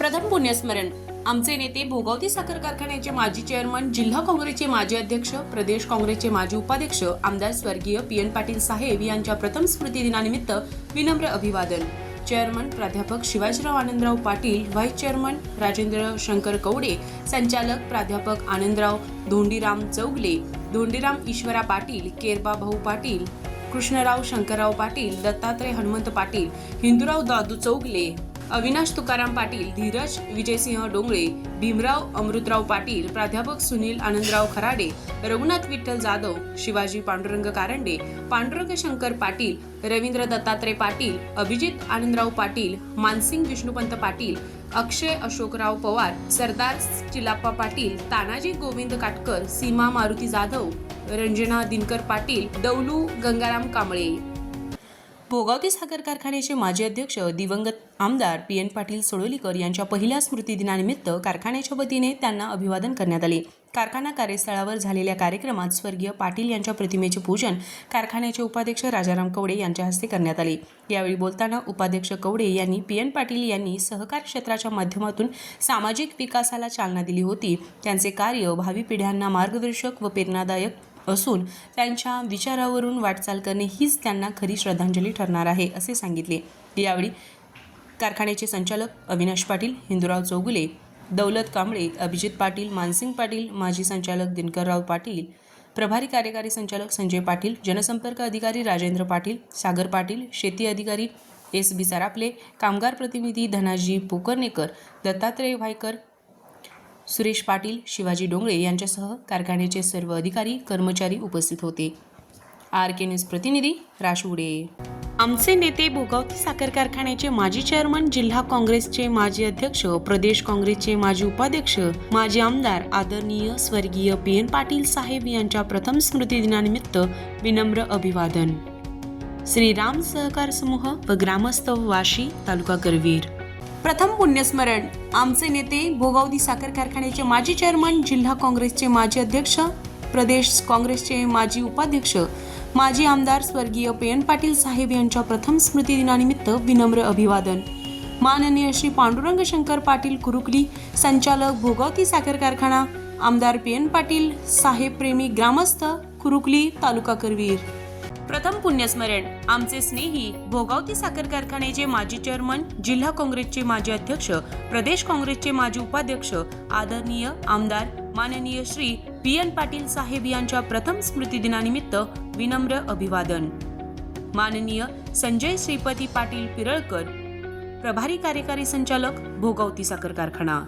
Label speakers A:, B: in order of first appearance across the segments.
A: प्रथम पुण्यस्मरण. आमचे नेते भोगावती साखर कारखान्याचे माजी चेअरमन जिल्हा काँग्रेसचे माजी अध्यक्ष प्रदेश काँग्रेसचे माजी उपाध्यक्ष आमदार स्वर्गीय पी एन पाटील साहेब यांच्या प्रथम स्मृती दिनानिमित्त विनम्र अभिवादन. चेअरमन प्राध्यापक शिवाजीराव आनंदराव पाटील व्हाईस चेअरमन राजेंद्र शंकर कवडे संचालक प्राध्यापक आनंदराव धोंडीराम चौगले धोंडीराम ईश्वरा पाटील केरबा भाऊ पाटील कृष्णराव शंकरराव पाटील दत्तात्रय हनुमंत पाटील हिंदूराव दादू चौगले अविनाश तुकाराम पाटील धीरज विजयसिंह डोंगळे भीमराव अमृतराव पाटील प्राध्यापक सुनील आनंदराव खराडे रघुनाथ विठ्ठल जाधव शिवाजी पांडुरंग कारंडे पांडुरंग शंकर पाटील रवींद्र दत्तात्रय पाटील अभिजित आनंदराव पाटील मानसिंग विष्णुपंत पाटील अक्षय अशोकराव पवार सरदार चिलाप्पा पाटील तानाजी गोविंद काटकर सीमा मारुती जाधव रंजना दिनकर पाटील दौलू गंगाराम कांबळे. भोगावती साखर कारखान्याचे माजी अध्यक्ष दिवंगत आमदार पी एन पाटील सोडोलीकर यांच्या पहिल्या स्मृतिदिनानिमित्त कारखान्याच्या वतीने त्यांना अभिवादन करण्यात आले. कारखाना कार्यस्थळावर झालेल्या कार्यक्रमात स्वर्गीय पाटील यांच्या प्रतिमेचे पूजन कारखान्याचे उपाध्यक्ष राजाराम कवडे यांच्या हस्ते करण्यात आले. यावेळी बोलताना उपाध्यक्ष कवडे यांनी पी एन पाटील यांनी सहकार क्षेत्राच्या माध्यमातून सामाजिक विकासाला चालना दिली होती. त्यांचे कार्य भावी पिढ्यांना मार्गदर्शक व प्रेरणादायक असून त्यांच्या विचारावरून वाटचाल करणे हीच त्यांना खरी श्रद्धांजली ठरणार आहे असे सांगितले. यावेळी कारखान्याचे संचालक अविनाश पाटील हिंदूराव चौगुले दौलत कांबळे अभिजित पाटील मानसिंग पाटील माजी संचालक दिनकरराव पाटील प्रभारी कार्यकारी संचालक संजय पाटील जनसंपर्क अधिकारी राजेंद्र पाटील सागर पाटील शेती अधिकारी एस बी सरापले कामगार प्रतिनिधी धनाजी पोकर्णेकर दत्तात्रय भायकर सुरेश पाटील शिवाजी डोंगळे यांच्यासह कारखान्याचे सर्व अधिकारी कर्मचारी उपस्थित होते. आर के न्यूज प्रतिनिधी राशुडे आमचे नेते भोगावती साखर कारखान्याचे माजी चेअरमन जिल्हा काँग्रेसचे माजी अध्यक्ष प्रदेश काँग्रेसचे माजी उपाध्यक्ष माजी आमदार आदरणीय स्वर्गीय पी एन पाटील साहेब यांच्या प्रथम स्मृती दिनानिमित्त विनम्र अभिवादन. श्रीराम सहकार समूह व ग्रामस्थ वाशी तालुका करवीर. प्रथम पुण्यस्मरण. आमचे नेते भोगावती साखर कारखान्याचे माजी चेअरमन जिल्हा काँग्रेसचे माजी अध्यक्ष प्रदेश काँग्रेसचे माजी उपाध्यक्ष माजी आमदार स्वर्गीय पी पाटील साहेब यांच्या प्रथम स्मृती दिनानिमित्त विनम्र अभिवादन. माननीय श्री पांडुरंग शंकर पाटील कुरुकली संचालक भोगावती साखर कारखाना आमदार पी एन पाटील साहेब प्रेमी ग्रामस्थ कुरुकली तालुका करवीर. प्रथम पुण्यस्मरण. आमचे स्नेही भोगावती साखर कारखान्याचे माजी चेअरमन जिल्हा काँग्रेसचे माजी अध्यक्ष प्रदेश काँग्रेसचे माजी उपाध्यक्ष आदरणीय आमदार माननीय श्री पी एन पाटील साहेब यांच्या प्रथम स्मृतिदिनानिमित्त विनम्र अभिवादन. माननीय संजय श्रीपती पाटील पिरळकर प्रभारी कार्यकारी संचालक भोगावती साखर कारखाना.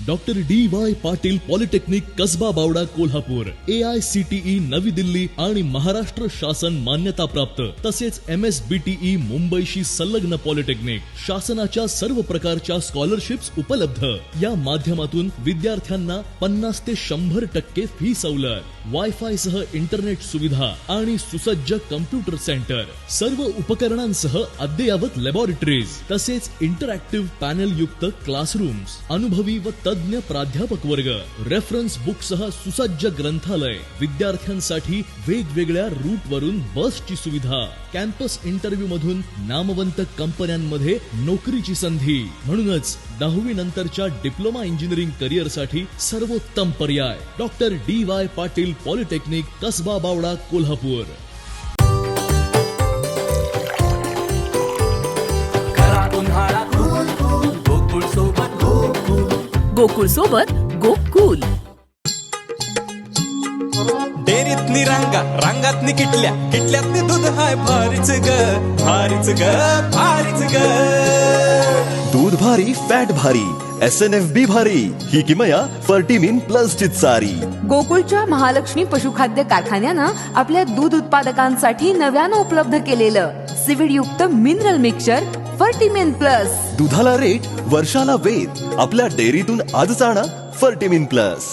B: Doctor D Y Patil polytechnic Kasba Bawada Kolhapur A I C T E Navi Delhi आणि महाराष्ट्र शासन मान्यता प्राप्त तसेच M S B T E मुंबईशी संलग्न पॉलिटेक्निक शासनाच्या सर्व प्रकारच्या स्कॉलरशिप्स उपलब्ध. या माध्यमातून विद्यार्थ्यांना पन्नास ते शंभर टक्के फी सवलत. वायफाय सह इंटरनेट सुविधा आणि सुसज्ज कम्प्युटर सेंटर सर्व उपकरणांसह अद्ययावत लॅबॉरेटरीज तसेच इंटरॅक्टिव्ह पॅनल युक्त क्लासरूम्स अनुभवी व तज्ञ प्राध्यापक वर्ग रेफरन्स बुक सह सुसज्ज ग्रंथालय. विद्यार्थ्यांसाठी वेगवेगळ्या रूट वरून बसची सुविधा. कॅम्पस इंटरव्ह्यू मधून नामवंत कंपन्यांमध्ये नोकरीची संधी. म्हणूनच दहावी नंतरच्या डिप्लोमा इंजिनिअरिंग करिअरसाठी सर्वोत्तम पर्याय. Doctor D Y Patil polytechnic Kasba Bawada Kolhapur.
C: Gokul सोबत गोकुल.
D: डेअरीतली रांगा रांगातनी किटल्या किटल्यातनी दूध हाय भारीच ग भारीच ग भारीच ग.
E: दूध भारी फॅट भारी एस एन एफ बी भारी ही किमया फर्टिमिन प्लस ची चारी
C: गोकुळच्या महालक्ष्मी पशुखाद्य कारखान्यानं आपल्या दूध उत्पादकांसाठी नव्यानं उपलब्ध केलेलं सिविड युक्त मिनरल मिक्सचर फर्टिमेन प्लस
E: दुधाला रेट वर्षाला वेद आपल्या डेअरीतून आजच आणा फर्टिमिन प्लस